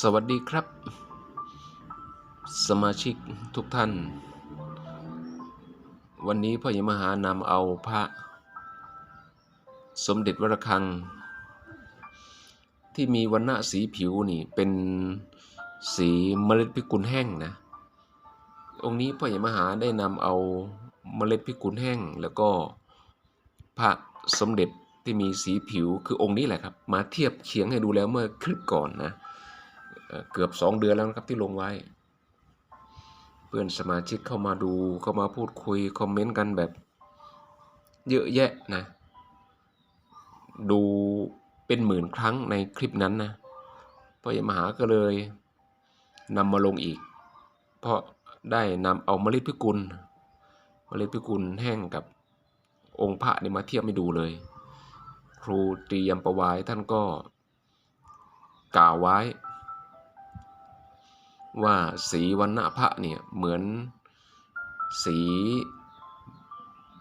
สวัสดีครับ สมาชิกทุกท่าน วันนี้พ่อใหญ่มหานำเอาพระ สมเด็จวรคัง ที่มีวันณะสีผิวนี่เป็นสีเมล็ดพิกุลแห้งนะ องค์นี้พ่อใหญ่มหาได้นำเอาเมล็ดพิกุลแห้ง แล้วก็พระสมเด็จที่มีสีผิวคือองค์นี้แหละครับ มาเทียบเคียงให้ดูแล้วเมื่อคลิปก่อนนะ เกือบสองเดือนแล้วนะครับที่ลงไว้ เพื่อนสมาชิกเข้ามาดูเข้ามาพูดคุยคอมเมนต์กันแบบเยอะแยะนะ ดูเป็นหมื่นครั้งในคลิปนั้นนะพ่อใหญ่มหาก็เลยนำมาลงอีก เพราะได้นำเอาเมล็ดพิกุล เมล็ดพิกุลแห้งกับองค์พระนี่มาเทียบให้ดูเลย ครูตรียมประวายท่านก็กล่าวไว้ ว่าสีวันณะพระเนี่ยเหมือนสี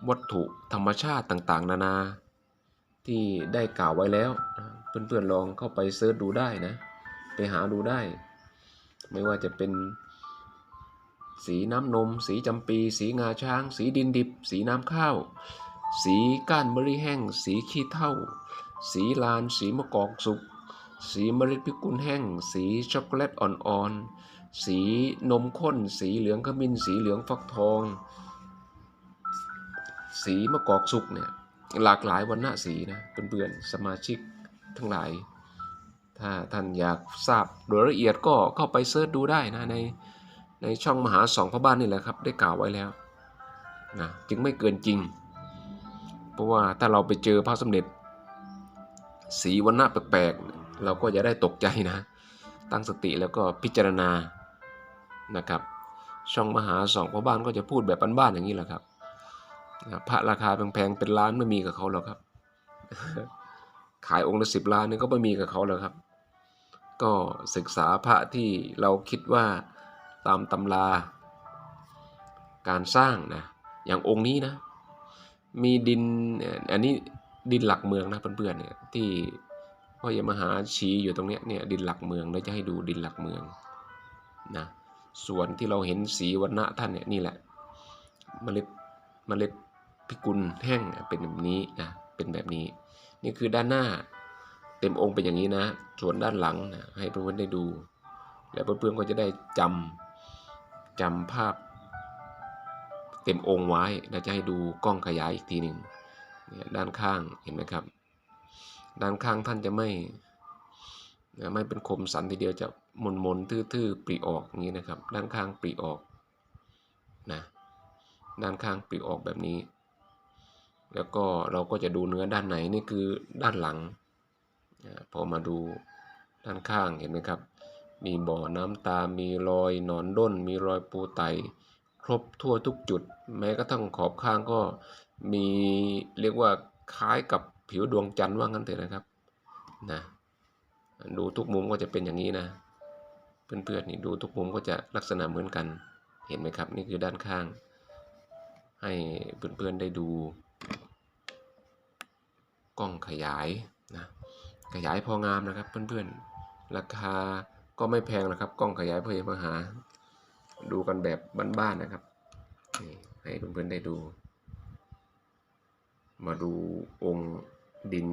วัตถุธรรมชาติต่างๆ นานา ที่ได้กล่าวไว้แล้วเพื่อนๆลองเข้าไปเสิร์ชดูได้นะ ไปหาดูได้ ไม่ว่าจะเป็นสีน้ำนม สีจำปี สีงาช้าง สีดินดิบ สีน้ำข้าว สีก้านมะลิแห้ง สีขี้เถ้าสีลาน สีมะกอกสุก สีเมล็ดพิกุลแห้ง สีช็อกโกแลตอ่อนๆ สีนมข้น สีเหลืองขมิ้น สีเหลืองฟักทอง สีมะกอกสุกเนี่ยหลากหลายวันณะสีนะเพื่อนๆสมาชิกทั้งหลาย ถ้าท่านอยากทราบโดยละเอียดก็เข้าไปเสิร์ชดูได้นะในในช่องมหาสองพระบ้านนี่แหละครับ ได้กล่าวไว้แล้วนะจึงไม่เกินจริง เพราะว่าถ้าเราไปเจอพระสมเด็จ สีวันณะแปลกๆเราก็จะได้ตกใจนะ ตั้งสติแล้วก็พิจารณา นะครับ ช่องมหาสองพ่อบ้านก็จะพูดแบบบ้านๆอย่างนี้แหละครับพระราคาแพงๆเป็นล้านไม่มีกับเขาหรอกครับ ขายองค์ละสิบล้านนี่ก็ไม่มีกับเขาแล้วครับ ก็ศึกษาพระที่เราคิดว่าตามตำรา การสร้างนะอย่างองค์นี้นะ มีดินอันนี้ดินหลักเมืองนะเพื่อนๆเนี่ยที่พ่อใหญ่มหาชี้อยู่ตรงเนี้ยเนี่ยดินหลักเมืองเราจะให้ดูดินหลักเมืองนะ ส่วนที่เราเห็นสีวันณะท่านเนี่ยนี่แหละเมล็ดเมล็ดพิกุลแห้งเป็นแบบนี้นะเป็นแบบนี้ นี่คือด้านหน้าเต็มองค์เป็นอย่างนี้นะ ส่วนด้านหลังนะให้เพื่อนๆได้ดู แล้วเพื่อนๆก็จะได้จำจำภาพ เต็มองค์ไว้เราจะให้ดูกล้องขยายอีกทีหนึ่งด้านข้างเห็นไหมครับ ด้านข้างท่านจะไม่ นะไม่เป็นคมสันทีเดียวจะมนมนๆทื่อๆปรีออกอย่างนี้นะครับ ด้านข้างปรีออกนะด้านข้างปรีออกแบบนี้ แล้วก็เราก็จะดูเนื้อด้านไหนนี่คือด้านหลังนะพอมาดูด้านข้างเห็นไหมครับ มีบ่อน้ำตา มีรอยหนอนด้น มีรอยปูไต ครบทั่วทุกจุด แม้กระทั่งขอบข้างก็มีเรียกว่าคล้ายกับผิวดวงจันทร์ว่างั้นเถอะนะครับนะ ดูทุกมุมก็จะเป็นอย่างนี้นะ เพื่อนๆนี่ดูทุกมุมก็จะลักษณะเหมือนกัน เห็นไหมครับ นี่คือด้านข้าง ให้เพื่อนๆได้ดู กล้องขยายนะขยายพองามนะครับ เพื่อนๆ ราคาก็ไม่แพงนะครับ กล้องขยายเพื่อมาหา ดูกันแบบบ้านๆนะครับให้เพื่อนๆได้ดู มาดูองค์ดิน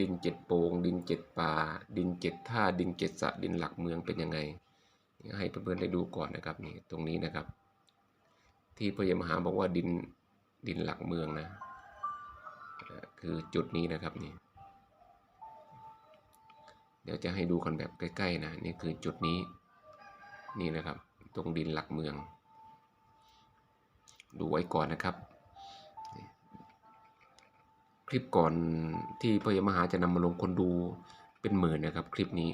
ดินเจ็ดโปงดินเจ็ดป่า ดินเจ็ดท่าดินเจ็ดสะดินหลักเมืองเป็นยังไง ให้เพื่อนๆได้ดูก่อนนะครับนี่ตรงนี้นะครับ ที่พระยมหาบอกว่าดินดินหลักเมืองนะ คือจุดนี้นะครับนี่เดี๋ยวจะให้ดูกันแบบใกล้ๆนะนี่คือจุดนี้นี่นะครับ ตรงดินหลักเมือง ดูไว้ก่อนนะครับ คลิปก่อนที่พระยมหาจะนำมาลงคนดูเป็นหมื่นนะครับ คลิปนี้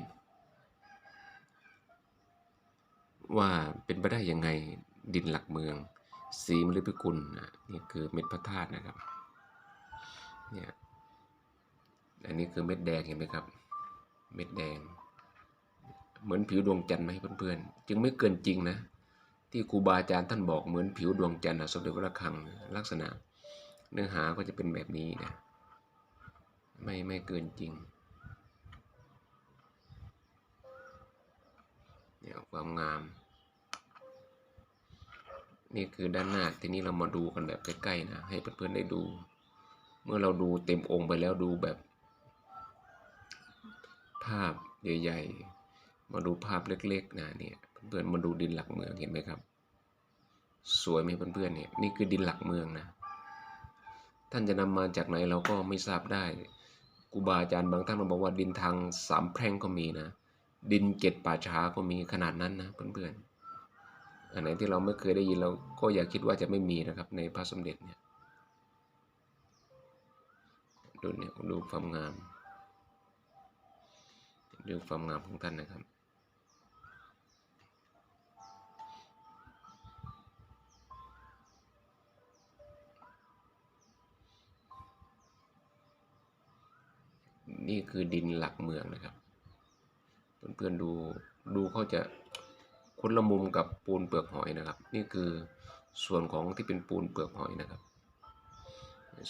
ว่าเป็นไปได้ยังไงดินหลักเมือง สีมฤพิกุลนี่คือเม็ดพระธาตุนะครับเนี่ยอันนี้คือเม็ดแดงเห็นไหมครับ เม็ดแดง เหมือนผิวดวงจันทร์ไหมเพื่อนๆ จึงไม่เกินจริงนะ ที่ครูบาอาจารย์ท่านบอกเหมือนผิวดวงจันทร์นะสมเด็จพระคังลักษณะ เนื้อหาก็จะเป็นแบบนี้นะ ไม่ไม่เกินจริงเนี่ยความงาม นี่คือด้านหน้าทีนี้เรามาดูกันแบบใกล้ๆนะ ให้เพื่อนๆได้ดู เมื่อเราดูเต็มองค์ไปแล้วดูแบบ ภาพใหญ่ๆ มาดูภาพเล็กๆนะเนี่ยเพื่อนๆมาดูดินหลักเมืองเห็นไหมครับ สวยไหมเพื่อนๆเนี่ยนี่คือดินหลักเมืองนะ ท่านจะนำมาจากไหนเราก็ไม่ทราบได้ ครูบาอาจารย์บางท่านบอกว่าดินทางสามแพร่งก็มีนะ ดินเกตป่าช้าก็มีขนาดนั้นนะเพื่อนๆอันไหนที่เราไม่เคยได้ยินเราก็อย่าคิดว่าจะไม่มีนะครับ ในพระสมเด็จเนี่ยดูเนี่ยดูความงามดูความงามของท่านนะครับ นี่คือดินหลักเมืองนะครับ เพื่อนๆดูดูเขาจะคนละมุมกับปูนเปลือกหอยนะครับ นี่คือส่วนของที่เป็นปูนเปลือกหอยนะครับ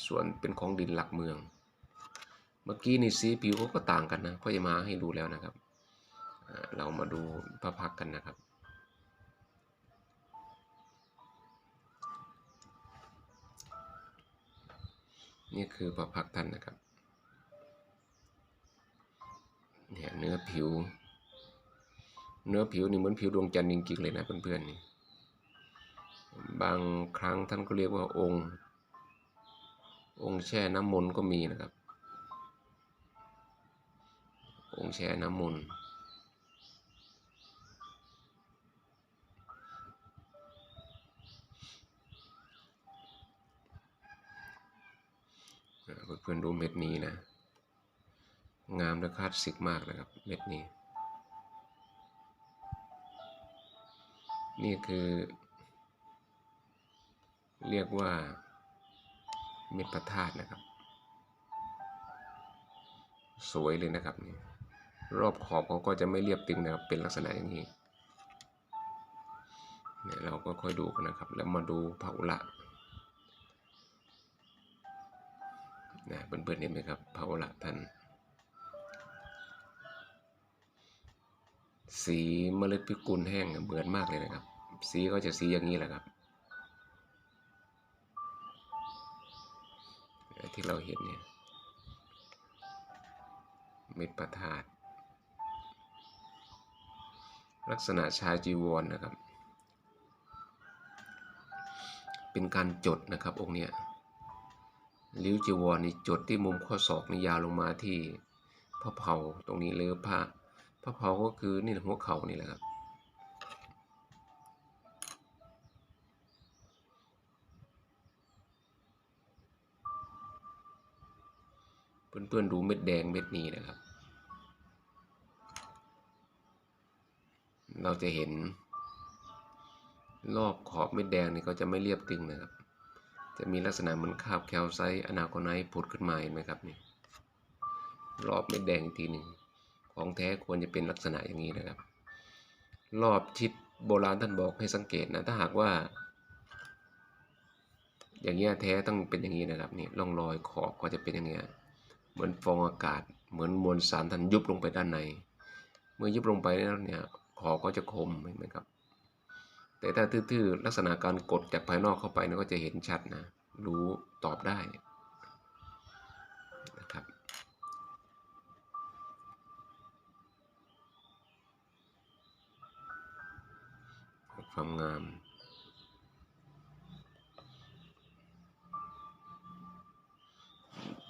ส่วนเป็นของดินหลักเมือง เมื่อกี้ในสีผิวเขาก็ต่างกันนะพ่อจะมาให้ดูแล้วนะครับ เรามาดูพระพักกันนะครับนี่คือพระพักท่านนะครับ เนี่ยเนื้อผิว เนื้อผิวนี่เหมือนผิวดวงจันทร์จริงๆเลยนะเพื่อนๆนี่บางครั้งท่านก็เรียกว่าองค์ องค์แช่น้ำมนต์ก็มีนะครับ องค์แช่น้ำมนต์เพื่อนๆดูเม็ดนี้นะ งามและคลาสสิกมากนะครับเม็ดนี้ นี่คือ เรียกว่าเม็ดพระธาตุนะครับ สวยเลยนะครับนี่รอบขอบเขาก็จะไม่เรียบตึงนะครับเป็นลักษณะอย่างนี้เนี่ยเราก็ค่อยดูกันนะครับ แล้วมาดูพระอุระนะเพื่อนๆเห็นไหมครับพระอุระท่าน สีเมล็ดพิกุลแห้งเหมือนมากเลยนะครับ สีก็จะสีอย่างนี้แหละครับ ที่เราเห็นเนี่ย เม็ดประทาดลักษณะชายจีวรนนะครับ เป็นการจดนะครับองค์เนี้ยริ้วจีวรนี่จดที่มุมข้อศอกนี่ยาวลงมาที่พระเผาตรงนี้เลยพระ พระเผาก็คือนี่หัวเข่านี่แหละครับเพื่อนๆดูเม็ดแดงเม็ดนี้นะครับ เราจะเห็น รอบขอบเม็ดแดงนี่ก็จะไม่เรียบตึงนะครับ จะมีลักษณะเหมือนคาบแคลไซต์อนาโคไนท์ผุดขึ้นมาเห็นไหมครับนี่ รอบเม็ดแดงอีกทีหนึ่ง ของแท้ควรจะเป็นลักษณะอย่างนี้นะครับ รอบชิดโบราณท่านบอกให้สังเกตนะถ้าหากว่า อย่างเงี้ยแท้ต้องเป็นอย่างนี้นะครับนี่ร่องรอยขอบก็จะเป็นอย่างเงี้ยเหมือนฟองอากาศ เหมือนมวลสารท่านยุบลงไปด้านใน เมื่อยุบลงไปแล้วเนี่ยขอบก็จะคมเห็นไหมครับแต่ถ้าทื่อๆลักษณะการกดจากภายนอกเข้าไปนี่ก็จะเห็นชัดนะ รู้ตอบได้ ความงาม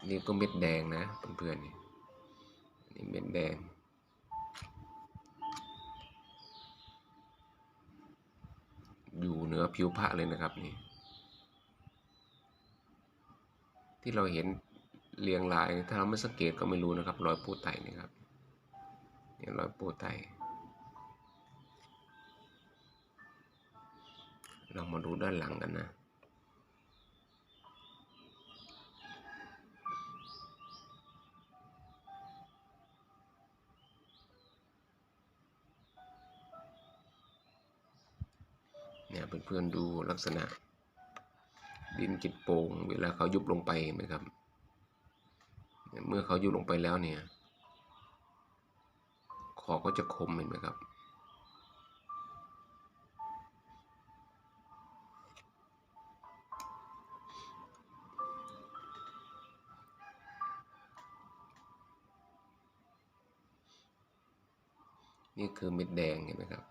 นี่ก็เม็ดแดงนะเพื่อนๆนี่นี่เม็ดแดงอยู่เหนือผิวพระเลยนะครับนี่ ที่เราเห็นเรียงรายถ้าเราไม่สังเกตก็ไม่รู้นะครับ รอยปูไตนี่ครับนี่รอยปูไต เรามาดูด้านหลังกันนะเนี่ยเพื่อนๆดูลักษณะ ดินจิตโป่งเวลาเขายุบลงไปเห็นไหมครับ เมื่อเขายุบลงไปแล้วเนี่ยขอก็จะคมเห็นไหมครับ นี่คือเม็ดแดงเห็นไหมครับ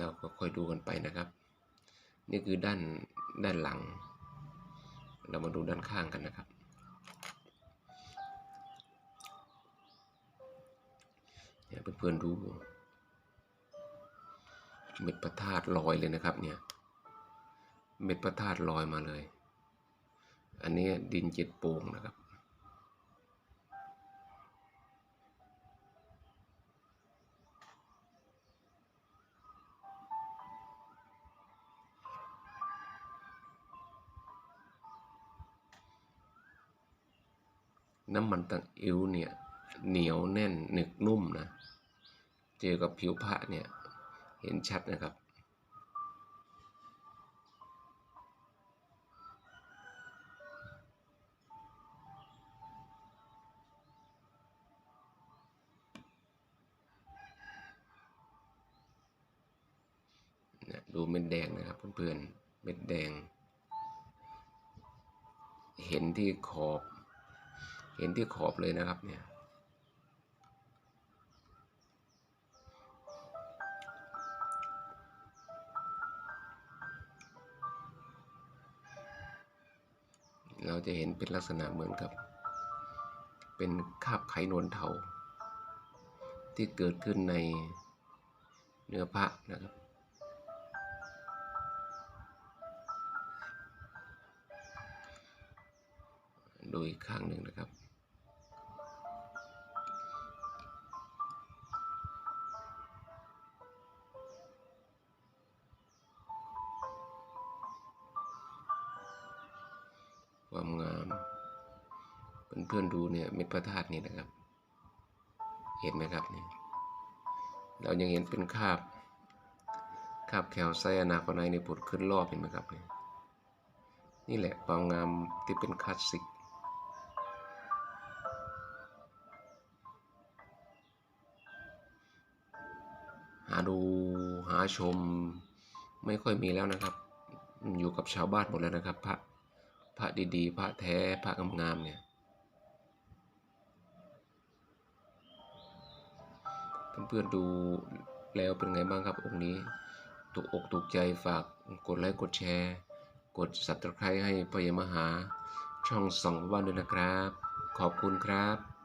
เราก็ค่อยดูกันไปนะครับ นี่คือด้านด้านหลัง เรามาดูด้านข้างกันนะครับเนี่ยเพื่อนๆดูเม็ดพระธาตุลอยเลยนะครับเนี่ย เม็ดพระธาตุลอยมาเลย อันนี้ดินเจ็ดโป่งนะครับ น้ำมันตังอิ้วเนี่ยเหนียวแน่นหนึกนุ่มนะ เจอกับผิวพระเนี่ยเห็นชัดนะครับ ดูเม็ดแดงนะครับเพื่อนๆ เม็ดแดง เห็นที่ขอบ เห็นที่ขอบเลยนะครับเนี่ยเราจะเห็นเป็นลักษณะเหมือนกับ เป็นคราบไขนวลเทาที่เกิดขึ้นในเนื้อพระนะครับ ดูอีกข้างหนึ่งนะครับ ความงาม เพื่อนๆดูเนี่ยเม็ดพระธาตุนี่นะครับ เห็นไหมครับนี่เรายังเห็นเป็นคาบคาบแคลไซอนาโคไนในผุดขึ้นรอบเห็นไหมครับนี่นี่แหละความงามที่เป็นคลาสสิกหาดูหาชมไม่ค่อยมีแล้วนะครับ อยู่กับชาวบ้านหมดแล้วนะครับพระ พระดีๆ พระแท้ พระงามๆเนี่ยเพื่อนๆดูแล้วเป็นไงบ้างครับองค์นี้ ถูกอกถูกใจฝากกดไลค์กดแชร์ กด subscribe ให้พยมหา ช่องสองวันด้วยนะครับ ขอบคุณครับ